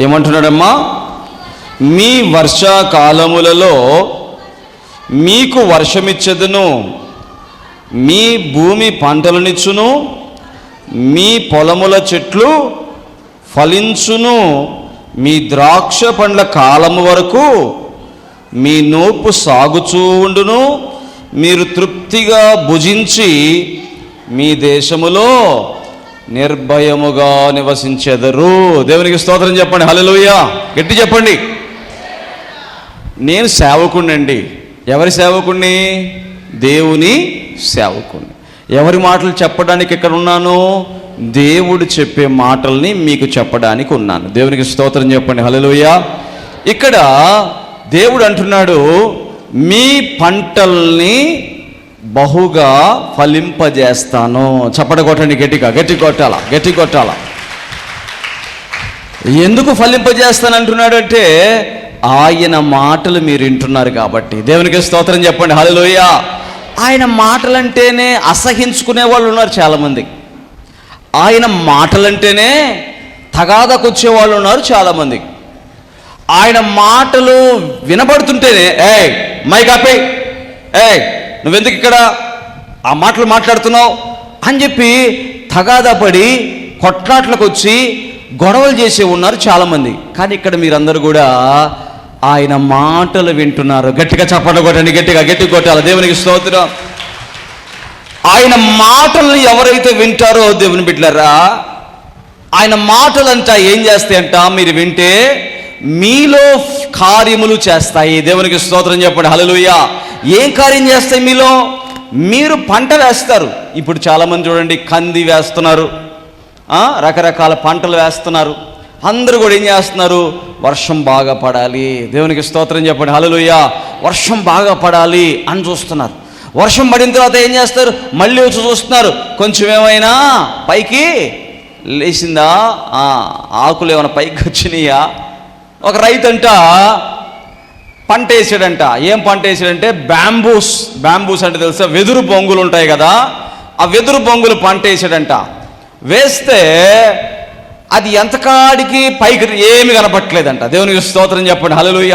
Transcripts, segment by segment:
ఏమంటున్నాడమ్మా? మీ వర్షాకాలములలో మీకు వర్షమిచ్చదును. మీ భూమి పంటలనిచ్చును. మీ పొలముల చెట్లు ఫలించును. మీ ద్రాక్ష పండ్ల కాలము వరకు మీ నోపు సాగుచూ ఉండును. మీరు తృప్తిగా భుజించి మీ దేశములో నిర్భయముగా నివసించెదరు. దేవునికి స్తోత్రం చెప్పండి. హల్లెలూయా. గట్టి చెప్పండి. నేను సేవకుణ్ణండి. ఎవరి సేవకుణ్ణి? దేవుని సేవకుణ్ణి. ఎవరి మాటలు చెప్పడానికి ఇక్కడ ఉన్నాను? దేవుడు చెప్పే మాటల్ని మీకు చెప్పడానికి ఉన్నాను. దేవునికి స్తోత్రం చెప్పండి. హల్లెలూయా. ఇక్కడ దేవుడు అంటున్నాడు మీ పంటల్ని బహుగా ఫలింపజేస్తాను. చప్పట కొట్టండి గట్టిగా గట్టి కొట్టాల గట్టి కొట్టాల? ఎందుకు ఫలింపజేస్తాను అంటున్నాడంటే ఆయన మాటలు మీరు వింటున్నారు కాబట్టి. దేవునికి స్తోత్రం చెప్పండి. హలోయ ఆయన మాటలంటేనే అసహించుకునే వాళ్ళు ఉన్నారు చాలామంది. ఆయన మాటలంటేనే తగాదకొచ్చే వాళ్ళు ఉన్నారు చాలామంది. ఆయన మాటలు వినబడుతుంటేనే ఏయ్ మైక్ ఆపే ఏయ్ నువ్వెందుకు ఇక్కడ ఆ మాటలు మాట్లాడుతున్నావు? అని చెప్పి తగాదా పడి కొట్లాట్లకు వచ్చి గొడవలు చేసే ఉన్నారు చాలామంది. కానీ ఇక్కడ మీరందరూ కూడా ఆయన మాటలు వింటున్నారు. గట్టిగా చప్పట్లు కొట్టండి గట్టిగా గట్టి కొట్టాలి. దేవునికి స్తోత్రం. ఆయన మాటలను ఎవరైతే వింటారో దేవుని బిడ్డలరా ఆయన మాటలంట ఏం చేస్తాయంట? మీరు వింటే మీలో కార్యములు చేస్తాయి. దేవునికి స్తోత్రం చెప్పండి. హలలుయ ఏం కార్యం చేస్తాయి మీలో? మీరు పంట వేస్తారు. ఇప్పుడు చాలామంది చూడండి కంది వేస్తున్నారు. రకరకాల పంటలు వేస్తున్నారు. అందరూ కూడా ఏం చేస్తున్నారు? వర్షం బాగా పడాలి. దేవునికి స్తోత్రం చెప్పండి. హలలుయ వర్షం బాగా పడాలి అని చూస్తున్నారు. వర్షం పడిన తర్వాత ఏం చేస్తారు? మళ్ళీ వచ్చి చూస్తున్నారు. కొంచెం ఏమైనా పైకి లేచిందా? ఆకులు ఏమైనా పైకి వచ్చినాయా? ఒక రైతు అంట పంట వేసాడంట. ఏం పంట వేసాడంటే బ్యాంబూస్. బ్యాంబూస్ అంటే తెలుసా? వెదురు బొంగులు ఉంటాయి కదా ఆ వెదురు బొంగులు పంట వేసాడంట. వేస్తే అది ఎంతకాడికి పైకి ఏమి కనపట్లేదంట. దేవునికి స్తోత్రం చెప్పండి. హల్లెలూయ.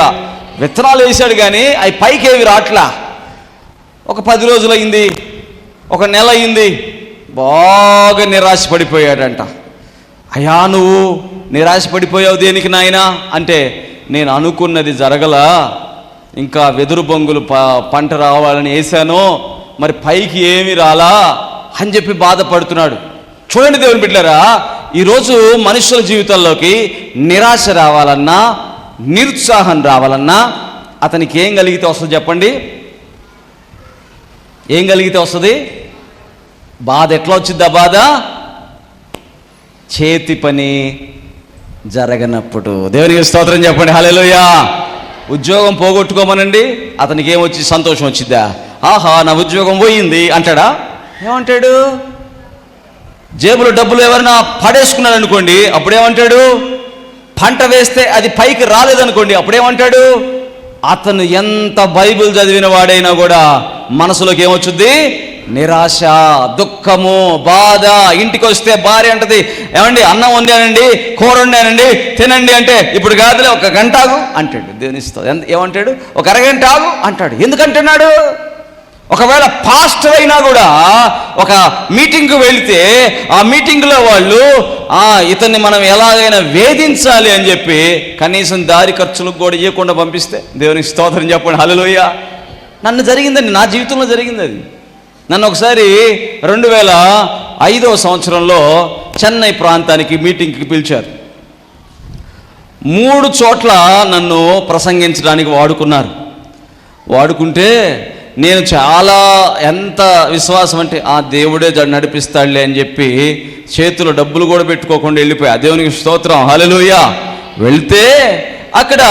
విత్తనాలు వేసాడు కానీ అవి పైకి ఏమి రాట్లా. ఒక పది రోజులు అయింది ఒక నెల అయింది బాగా నిరాశ పడిపోయాడంట అయ్యా నువ్వు నిరాశపడిపోయావు దేనికి నాయనా? అంటే నేను అనుకున్నది జరగలా. ఇంకా వెదురు బొంగులు ప పంట రావాలని వేసాను మరి పైకి ఏమి రాలా అని చెప్పి బాధపడుతున్నాడు. చూడండి దేవుని బిడ్డారా ఈరోజు మనుషుల జీవితంలోకి నిరాశ రావాలన్నా నిరుత్సాహం రావాలన్నా అతనికి ఏం కలిగితే వస్తుంది చెప్పండి? ఏం కలిగితే వస్తుంది? బాధ ఎట్లా వచ్చిందా బాధ? చేతి పని జరగనప్పుడు. దేవునికి స్తోత్రం చెప్పండి. హల్లెలూయా. ఉద్యోగం పోగొట్టుకోమనండి అతనికి ఏమొచ్చి సంతోషం వచ్చిద్దా? ఆహా నా ఉద్యోగం పోయింది అంటాడా? ఏమంటాడు? జేబులో డబ్బులు ఎవరైనా పడేసుకున్నాడు అనుకోండి అప్పుడేమంటాడు? పంట వేస్తే అది పైకి రాలేదనుకోండి అప్పుడేమంటాడు? అతను ఎంత బైబిల్ చదివిన వాడైనా కూడా మనసులోకి ఏమొచ్చుద్ది? నిరాశ దుఃఖము బాధ ఇంటికి వస్తే భార్య అంటది. ఏమండి అన్నం వండానండి కూర వండానండి తినండి అంటే ఇప్పుడు కాదులే ఒక గంట ఆగు అంటాడు దేవుని ఏమంటాడు? ఒక అరగంట ఆగు అంటాడు. ఎందుకంటున్నాడు? ఒకవేళ పాస్టర్ అయినా కూడా ఒక మీటింగ్కి వెళితే ఆ మీటింగ్లో వాళ్ళు ఆ ఇతన్ని మనం ఎలాగైనా వేధించాలి అని చెప్పి కనీసం దారి ఖర్చులకు కూడా ఇవ్వకుండా పంపిస్తే దేవునికి స్తోత్రం చెప్పండి. హలోయ నన్ను జరిగిందండి నా జీవితంలో జరిగింది అది. నన్ను ఒకసారి రెండు వేల ఐదవ సంవత్సరంలో చెన్నై ప్రాంతానికి మీటింగ్కి పిలిచారు. మూడు చోట్ల నన్ను ప్రసంగించడానికి వాడుకున్నారు. వాడుకుంటే నేను చాలా ఎంత విశ్వాసం అంటే ఆ దేవుడే నడిపిస్తాడులే అని చెప్పి చేతిలో డబ్బులు కూడా పెట్టుకోకుండా వెళ్ళిపోయా. దేవునికి స్తోత్రం హల్లెలూయా. వెళ్తే అక్కడ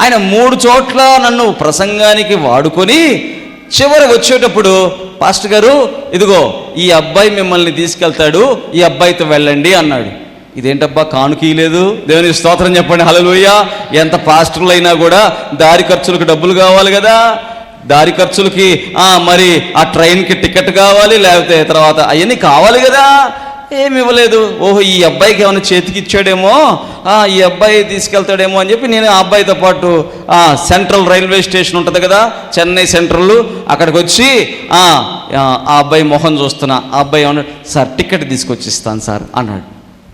ఆయన మూడు చోట్ల నన్ను ప్రసంగానికి వాడుకొని చివరి వచ్చేటప్పుడు పాస్టర్ గారు ఇదిగో ఈ అబ్బాయి మిమ్మల్ని తీసుకెళ్తాడు ఈ అబ్బాయితో వెళ్ళండి అన్నాడు. ఇదేంటబ్బా కానుకీ లేదు దేవునికి స్తోత్రం చెప్పండి. హలలుయ్య ఎంత పాస్టర్లు అయినా కూడా దారి ఖర్చులకు డబ్బులు కావాలి కదా? దారి ఖర్చులకి మరి ఆ ట్రైన్కి టికెట్ కావాలి లేకపోతే తర్వాత అవన్నీ కావాలి కదా? ఏమి ఇవ్వలేదు. ఓహో ఈ అబ్బాయికి ఏమైనా చేతికి ఇచ్చాడేమో ఈ అబ్బాయి తీసుకెళ్తాడేమో అని చెప్పి నేను ఆ అబ్బాయితో పాటు సెంట్రల్ రైల్వే స్టేషన్ ఉంటుంది కదా చెన్నై సెంట్రల్ అక్కడికి వచ్చి ఆ, అబ్బాయి మొహం చూస్తున్నా. ఆ అబ్బాయి ఏమన్నా సార్ టికెట్ తీసుకొచ్చి ఇస్తాను సార్ అన్నాడు.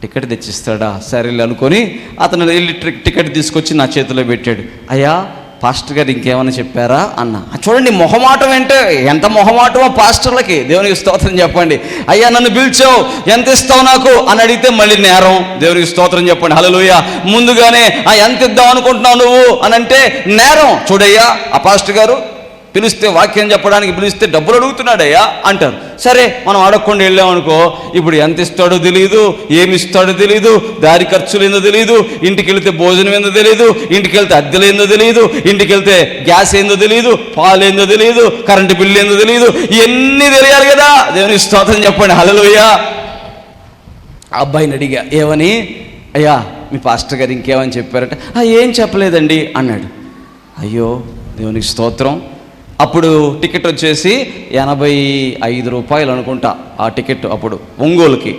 టికెట్ తెచ్చిస్తాడా? సరేలే అనుకొని అతను వెళ్ళి టికెట్ తీసుకొచ్చి నా చేతిలో పెట్టాడు. అయ్యా పాస్టర్ గారు ఇంకేమైనా చెప్పారా? అన్న. చూడండి మొహమాటం అంటే ఎంత మొహమాటమో పాస్టర్లకి? దేవునికి స్తోత్రం చెప్పండి. అయ్యా నన్ను పిలిచావు. ఎంత ఇస్తావు నాకు? అని అడిగితే మళ్ళీ నేరం. దేవునికి స్తోత్రం చెప్పండి. హలోయ ముందుగానే ఆ ఎంత ఇద్దాం అనుకుంటున్నావు నువ్వు? అని అంటే నేరం. చూడయ్యా ఆ పాస్టర్ గారు పిలిస్తే వాక్యం చెప్పడానికి పిలిస్తే డబ్బులు అడుగుతున్నాడయ్యా అంటారు. సరే మనం అడగకుండా వెళ్ళామనుకో ఇప్పుడు ఎంత ఇస్తాడో తెలియదు ఏమి ఇస్తాడో తెలియదు దారి ఖర్చులు ఏందో తెలియదు ఇంటికి వెళ్తే భోజనం ఏందో తెలియదు ఇంటికి వెళ్తే అద్దెలు ఏందో తెలియదు ఇంటికి వెళ్తే గ్యాస్ ఏందో తెలియదు పాలు ఏందో తెలియదు కరెంటు బిల్లు ఏందో తెలియదు ఇవన్నీ తెలియాలి కదా. దేవుని స్తోత్రం చెప్పండి. హలలోయ్యా ఆ అబ్బాయిని అడిగా ఏమని? అయ్యా మీ పాస్టర్ గారు ఇంకేమని చెప్పారట? ఏం చెప్పలేదండి అన్నాడు. అయ్యో దేవునికి స్తోత్రం అప్పుడు టికెట్ వచ్చేసి ఎనభై ఐదు రూపాయలు అనుకుంటా ఆ టికెట్ అప్పుడు ఒంగోలుకి.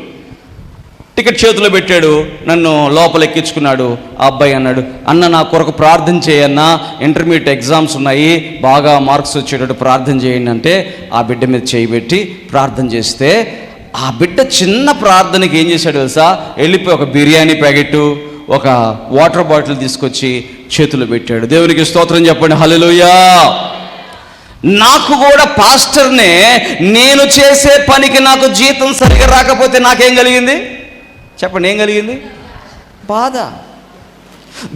టికెట్ చేతిలో పెట్టాడు నన్ను లోపల ఎక్కించుకున్నాడు ఆ అబ్బాయి అన్నాడు అన్న నా కొరకు ప్రార్థన చేయన్నా ఇంటర్మీడియట్ ఎగ్జామ్స్ ఉన్నాయి బాగా మార్క్స్ వచ్చేటట్టు ప్రార్థన చేయండి అంటే ఆ బిడ్డ మీద చేయి పెట్టి ప్రార్థన చేస్తే ఆ బిడ్డ చిన్న ప్రార్థనకి ఏం చేశాడు తెలుసా? వెళ్ళిపోయి ఒక బిర్యానీ ప్యాకెట్ ఒక వాటర్ బాటిల్ తీసుకొచ్చి చేతులు పెట్టాడు. దేవునికి స్తోత్రం చెప్పండి. హల్లెలూయా! నాకు కూడా పాస్టర్నే నేను చేసే పనికి నాకు జీతం సరిగా రాకపోతే నాకేం కలిగింది? చెప్పండి ఏం కలిగింది? బాధ.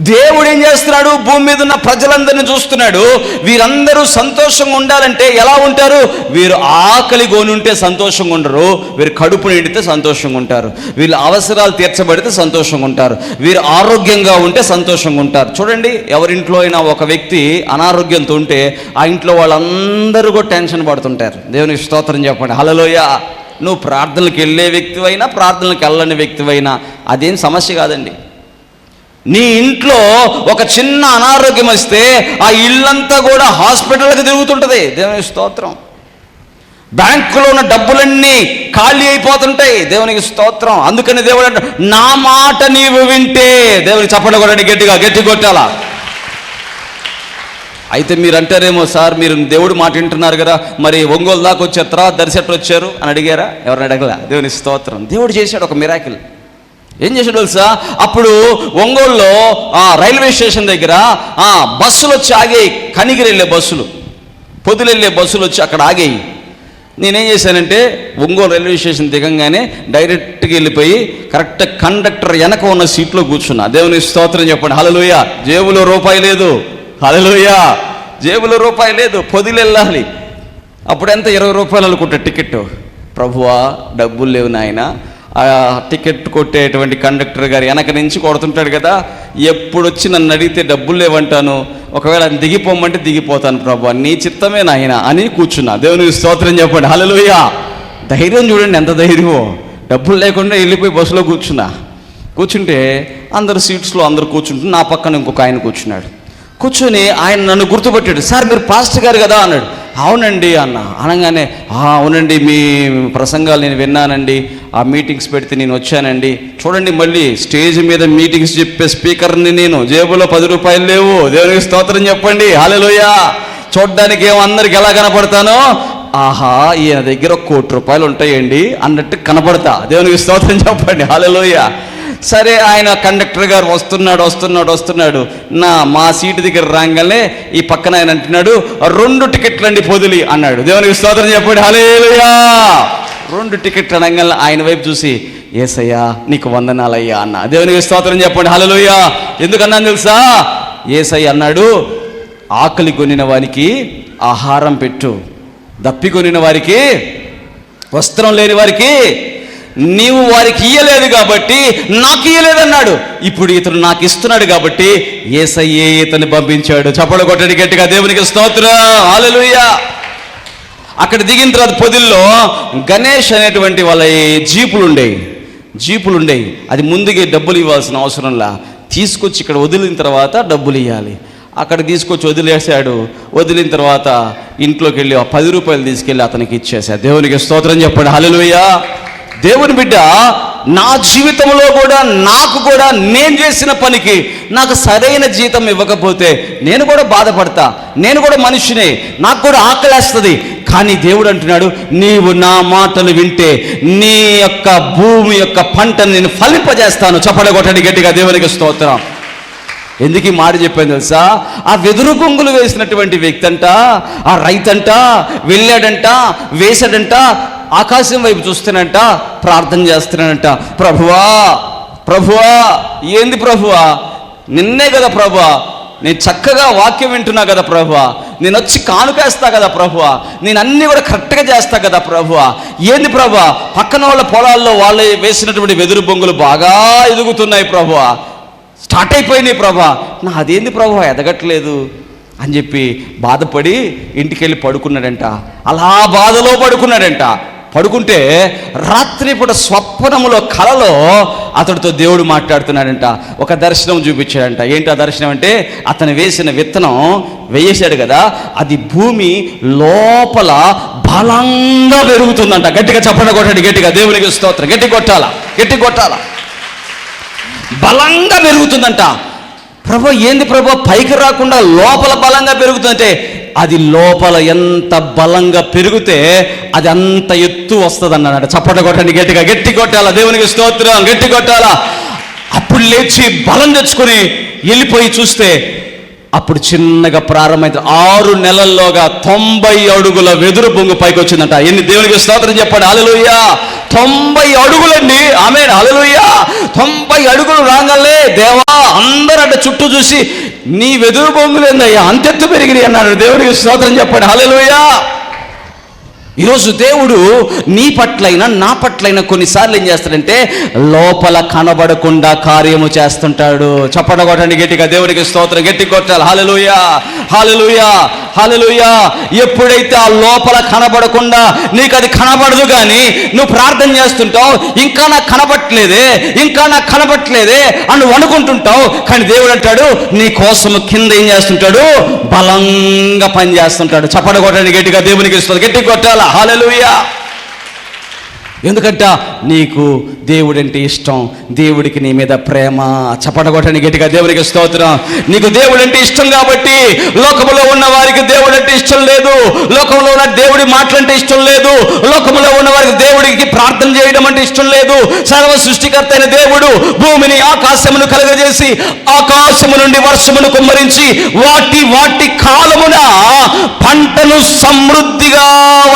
దేవుడు ఏం చేస్తున్నాడు? భూమి మీద ఉన్న ప్రజలందరిని చూస్తున్నాడు. వీరందరూ సంతోషంగా ఉండాలంటే ఎలా ఉంటారు? వీరు ఆకలి గోనుంటే ఉంటే సంతోషంగా ఉండరు. వీరు కడుపు నిండితే సంతోషంగా ఉంటారు. వీళ్ళ అవసరాలు తీర్చబడితే సంతోషంగా ఉంటారు. వీరు ఆరోగ్యంగా ఉంటే సంతోషంగా ఉంటారు. చూడండి ఎవరింట్లో అయినా ఒక వ్యక్తి అనారోగ్యంతో ఉంటే ఆ ఇంట్లో వాళ్ళందరూ కూడా టెన్షన్ పడుతుంటారు. దేవునికి స్తోత్రం చెప్పండి. హలలోయ నువ్వు ప్రార్థనలకు వెళ్ళే వ్యక్తివైనా ప్రార్థనలకు వెళ్ళని వ్యక్తివైనా అదేం సమస్య కాదండి. నీ ఇంట్లో ఒక చిన్న అనారోగ్యం వస్తే ఆ ఇల్లంతా కూడా హాస్పిటల్కి తిరుగుతుంటుంది. దేవునికి స్తోత్రం. బ్యాంకులో ఉన్న డబ్బులన్నీ ఖాళీ అయిపోతుంటాయి. దేవునికి స్తోత్రం. అందుకని దేవుడు అంటాడు, నా మాట నీవు వింటే దేవునికి చెప్పండి కొట్టండి గట్టిగా గట్టి కొట్టాలా? అయితే మీరు అంటారేమో సార్ మీరు దేవుడు మాట వింటున్నారు కదా మరి ఒంగోలు దాకా వచ్చారు తర్వాత దర్శట్లు వచ్చారు అని అడిగారా? ఎవరిని అడగలా? దేవుని స్తోత్రం. దేవుడు చేశాడు ఒక మిరాకిల్ ఏం చేశాడు తెలుసా? అప్పుడు ఒంగోలులో ఆ రైల్వే స్టేషన్ దగ్గర ఆ బస్సులు వచ్చి ఆగాయి. కనిగిరి వెళ్ళే బస్సులు పొద్దులు వెళ్ళే బస్సులు వచ్చి అక్కడ ఆగాయి. నేనేం చేశానంటే ఒంగోలు రైల్వే స్టేషన్ దిగంగానే డైరెక్ట్గా వెళ్ళిపోయి కరెక్ట్ కండక్టర్ వెనక ఉన్న సీట్లో కూర్చున్నా. దేవుని స్తోత్రం చెప్పండి. హలలోయ జేబులో రూపాయి లేదు. హలలోయ జేబులో రూపాయి లేదు. పొదిలు వెళ్ళాలి. అప్పుడు ఎంత? ఇరవై రూపాయలు అనుకుంటా టికెట్ ప్రభువా డబ్బులు లేవు నాయనా. టికెట్ కొట్టేటువంటి కండక్టర్ గారు వెనక నుంచి కొడుతుంటాడు కదా. ఎప్పుడు వచ్చి నన్ను అడిగితే డబ్బులు లేవంటాను. ఒకవేళ దిగిపోమంటే దిగిపోతాను ప్రభు. నీ చిత్తమే నాయన అని కూర్చున్నా. దేవునికి స్తోత్రం చెప్పండి. హల్లెలూయా. ధైర్యం చూడండి ఎంత ధైర్యమో. డబ్బులు లేకుండా వెళ్ళిపోయి బస్సులో కూర్చున్నా. కూర్చుంటే అందరు సీట్స్లో అందరు కూర్చుంటే నా పక్కన ఇంకొక ఆయన కూర్చున్నాడు. కూర్చొని ఆయన నన్ను గుర్తుపట్టాడు. సార్ మీరు పాస్టర్ గారు కదా అన్నాడు. అవునండి అన్న. అనగానే అవునండి మీ ప్రసంగాలు నేను విన్నానండి. ఆ మీటింగ్స్ పెడితే నేను వచ్చానండి. చూడండి మళ్ళీ స్టేజ్ మీద మీటింగ్స్ చెప్పే స్పీకర్ని నేను. జేబులో పది రూపాయలు లేవు. దేవునికి స్తోత్రం చెప్పండి. హాలలోయ! చూడడానికి ఏమో అందరికి ఎలా కనపడతానో? ఆహా ఈయన దగ్గర ఒక కోటి రూపాయలు ఉంటాయండి అన్నట్టు కనపడతా. దేవునికి స్తోత్రం చెప్పండి. హాలేలోయ! సరే ఆయన కండక్టర్ గారు వస్తున్నాడు వస్తున్నాడు వస్తున్నాడు. నా మా సీటు దగ్గర రాగానే ఈ పక్కన ఆయన అంటున్నాడు రెండు టికెట్లు అండి పొదిలి అన్నాడు. దేవునికి స్తోత్రం చెప్పండి. హలేలుయా రెండు టికెట్లు అనగానే ఆయన వైపు చూసి ఏసయ్యా నీకు వందనాలయ్యా అన్న. దేవునికి స్తోత్రం చెప్పండి. హలలుయ్యా ఎందుకన్నాను తెలుసా? ఏసయ్య అన్నాడు ఆకలి కొనిన వారికి ఆహారం పెట్టు. దప్పి కొనిన వారికి వస్త్రం లేని వారికి నీవు వారికి ఇయ్యలేదు కాబట్టి నాకు ఇయ్యలేదన్నాడు. ఇప్పుడు ఇతను నాకు ఇస్తున్నాడు కాబట్టి ఏసయ్యే ఇతన్ని పంపించాడు. చప్పడ కొట్టడి గట్టిగా దేవునికి స్తోత్ర. హల్లెలూయా. అక్కడ దిగిన తర్వాత పొదిల్లో గణేష్ అనేటువంటి వాళ్ళ జీపులు ఉండేవి జీపులు ఉండేవి అది ముందుగా డబ్బులు ఇవ్వాల్సిన అవసరంలా తీసుకొచ్చి ఇక్కడ వదిలిన తర్వాత డబ్బులు ఇవ్వాలి అక్కడ తీసుకొచ్చి వదిలేశాడు. వదిలిన తర్వాత ఇంట్లోకి వెళ్ళి ఆ పది రూపాయలు తీసుకెళ్ళి అతనికి ఇచ్చేశాడు. దేవునికి స్తోత్రం చెప్పండి. హలలుయ్యా దేవుని బిడ్డ నా జీవితంలో కూడా నాకు కూడా నేను చేసిన పనికి నాకు సరైన జీతం ఇవ్వకపోతే నేను కూడా బాధపడతా నేను కూడా మనిషినే నాకు కూడా ఆకలేస్తుంది. కానీ దేవుడు అంటున్నాడు నీవు నా మాటలు వింటే నీ యొక్క భూమి యొక్క పంటను నేను ఫలింపజేస్తాను. చప్పడగొట్టని గట్టిగా దేవునికి స్తోత్రం. ఎందుకు ఈ మాట చెప్పాను తెలుసా? ఆ వెదురు బొంగులు వేసినటువంటి వ్యక్తి అంట ఆ రైతంట వెళ్ళాడంట వేసాడంట ఆకాశం వైపు చూస్తానంట ప్రార్థన చేస్తున్నాడంట ప్రభువా ప్రభువా ఏంది ప్రభువా? నిన్నే కదా ప్రభువా నేను చక్కగా వాక్యం వింటున్నా కదా ప్రభువా నేను వచ్చి కానుకేస్తా కదా ప్రభువా నేను అన్నీ కూడా కరెక్ట్గా చేస్తా కదా ప్రభువా ఏంది ప్రభువా? పక్కన వాళ్ళ పొలాల్లో వాళ్ళు వేసినటువంటి వెదురు బొంగులు బాగా ఎదుగుతున్నాయి ప్రభువా స్టార్ట్ అయిపోయినాయి ప్రభా నా అదేంది ప్రభా ఎదగట్లేదు? అని చెప్పి బాధపడి ఇంటికి వెళ్ళి పడుకున్నాడంట. అలా బాధలో పడుకున్నాడంట. పడుకుంటే రాత్రిపూట స్వప్నములో కలలో అతడితో దేవుడు మాట్లాడుతున్నాడంట. ఒక దర్శనం చూపించాడంట. ఏంటి ఆ దర్శనం అంటే అతను వేసిన విత్తనం వేసాడు కదా అది భూమి లోపల బలంగా పెరుగుతుందంట. గట్టిగా చెప్పండి కొట్టండి గట్టిగా దేవునికి స్తోత్రం. గట్టి కొట్టాలా? గట్టి కొట్టాలా? బలంగా పెరుగుతుందంట. ప్రభు ఏంది ప్రభు? పైకి రాకుండా లోపల బలంగా పెరుగుతుందంటే అది లోపల ఎంత బలంగా పెరిగితే అది అంత ఎత్తు వస్తుంది అన్నాడు చప్పట కొట్టండి గట్టిగా. గట్టి కొట్టాలా? దేవునికి స్తోత్రం. గట్టి కొట్టాలా? అప్పుడు లేచి బలం తెచ్చుకొని వెళ్ళిపోయి చూస్తే అప్పుడు చిన్నగా ప్రారంభమైంది. ఆరు నెలల్లోగా తొంభై అడుగుల వెదురు బొంగు పైకి వచ్చిందంట ఎన్ని దేవునికి స్తోత్రం చెప్పాడు. అలలుయ్యా తొంభై అడుగులండి. ఆమె అలలుయ్యా తొంభై అడుగులు రాగలే దేవా అందరూ అంటే చుట్టూ చూసి నీ వెదురు బొంగులేందయ్యా అంతెత్తు పెరిగినాయి అన్నాడు. దేవునికి స్తోత్రం చెప్పాడు. అలలుయ్యా ఈరోజు దేవుడు నీ పట్లైనా నా పట్లైనా కొన్నిసార్లు ఏం చేస్తాడంటే లోపల కనబడకుండా కార్యము చేస్తుంటాడు. చప్పట కొట్టండి గట్టిగా దేవుడికి స్తోత్రం గట్టి కొట్టాలి. హాలలుయా హాలలుయా హాలలుయా ఎప్పుడైతే ఆ లోపల కనబడకుండా నీకు అది కనబడదు కానీ నువ్వు ప్రార్థన చేస్తుంటావు ఇంకా నాకు కనబట్టలేదే ఇంకా నాకు కనబట్టలేదే అని అనుకుంటుంటావు కానీ దేవుడు అంటాడు నీ కోసము కింద ఏం చేస్తుంటాడు? బలంగా పని చేస్తుంటాడు. చప్పట కొట్టండి గట్టిగా దేవునికి ఇస్తుంది గట్టి కొట్టాలా? హాలలుయా ఎందుకంట నీకు దేవుడంటే ఇష్టం దేవుడికి నీ మీద ప్రేమ. చప్పటగొట్టని గట్టిగా దేవునికి స్తోత్రం. నీకు దేవుడంటే ఇష్టం కాబట్టి లోకంలో ఉన్న వారికి దేవుడంటే ఇష్టం లేదు. లోకంలో ఉన్న దేవుడి మాటలంటే ఇష్టం లేదు. లోకములో ఉన్న వారికి దేవుడికి ప్రార్థన చేయడం అంటే ఇష్టం లేదు. సర్వ సృష్టికర్త అయిన దేవుడు భూమిని ఆకాశమును కలగజేసి ఆకాశము నుండి వర్షమును కుమ్మరించి వాటి వాటి కాలమున పంటను సమృద్ధిగా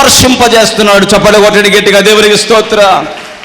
వర్షింపజేస్తున్నాడు. చప్పడగొట్టని గట్టిగా దేవునికి స్తోత్రం